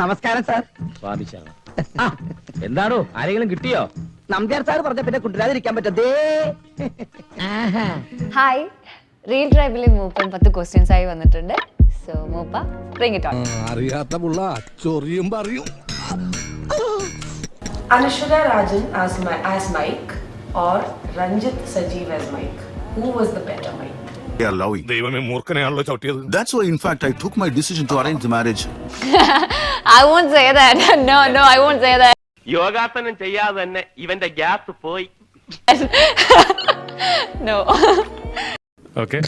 നമസ്കാരം സാർ. സ്വാമിച്ചാണ് എന്താണോ? ആരെങ്കിലും കിട്ടിയോ? നമ്പ്യാർ സാർ പറഞ്ഞ പിന്നെ കുട്ടിരാതിരിക്കാൻ പറ്റതേ ഹായ് റീൽ ട്രൈബിലെ മൂപ്പൻ പത്ത് ക്വസ്റ്റ്യൻസ് ആയി വന്നിട്ടുണ്ട്. സോ മൂപ്പ ബ്രിങ് ഇറ്റ് ഓൺ അറിയാത്ത പുള്ള ചൊറിയും പറയും. Anushka Rajan as my as mike or Ranjith Sajeev as mike who was the better Mike? They are loving. ദൈവമേ മൂർഖനെയാണല്ലോ ചവിട്ടിയത് That's why, in fact, I took my decision to arrange the marriage. I won't say that. No, no, I won't say that. യോഗാസനം ചെയ്യാതെ തന്നെ ഇവന്റെ gas പോയി no okay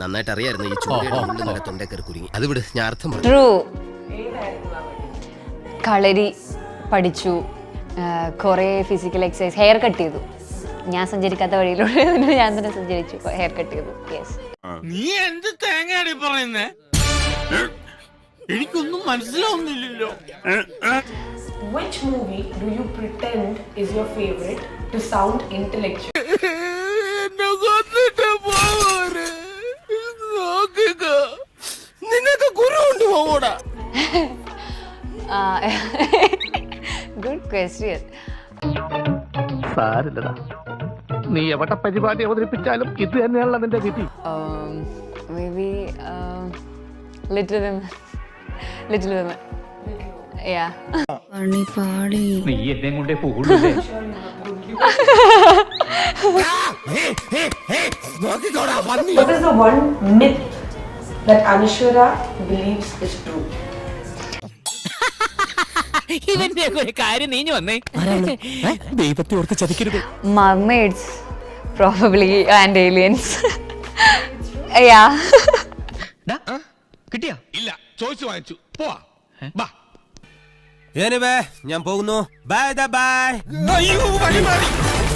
നന്നായിട്ട് അറിയായിരുന്നു ഈ ചൂടിയുടെ തൊണ്ടേ കയറി കുരുങ്ങി. അത് വിട് ഞാൻ അർത്ഥം പറഞ്ഞു കളരി പഠിച്ചു കുറേ ഫിസിക്കൽ എക്സസൈസ് ഹെയർ കട്ട് ചെയ്തു. ഞാൻ സഞ്ചരിക്കാത്ത വഴിയിലൂടെ ഞാൻ തന്നെ സഞ്ചരിച്ചു ഹെയർ കട്ട് ചെയ്തു. യെസ് നീ എന്ത് തേങ്ങയാണ് പറയുന്നേ? എനിക്കൊന്നും മനസ്സിലാവുന്നില്ലല്ലോ. Which movie do you pretend is your favorite to sound intellectual? കൊണ്ടുപോകൂടാ ഗുഡ് ക്വസ്റ്റ്യൻ സാരില്ലടാ. നീ എവിടെ പരിപാടി അവതരിപ്പിച്ചാലും ഇത് തന്നെയാണല്ലോ നിന്റെ വിധി. Maybe little women little women yeah നീ എന്നെ കൊണ്ടേ പോകുള്ളൂ What is the one myth that Anishwara believes is true? ഇവന്റെ ഒരു കാര്യം നീഞ്ഞു വന്നേ. ദൈവത്തെ ഓർത്ത് ചതിക്കരുത്. Mermaids probably and aliens yeah. കിട്ടിയാ? ഇല്ല ചോദിച്ചു വാങ്ങിച്ചു. പോവാ. ബാ. എനിവേ ഞാൻ പോകുന്നു. ബൈ ദ ബൈ അയ്യോ വഴി മാറി.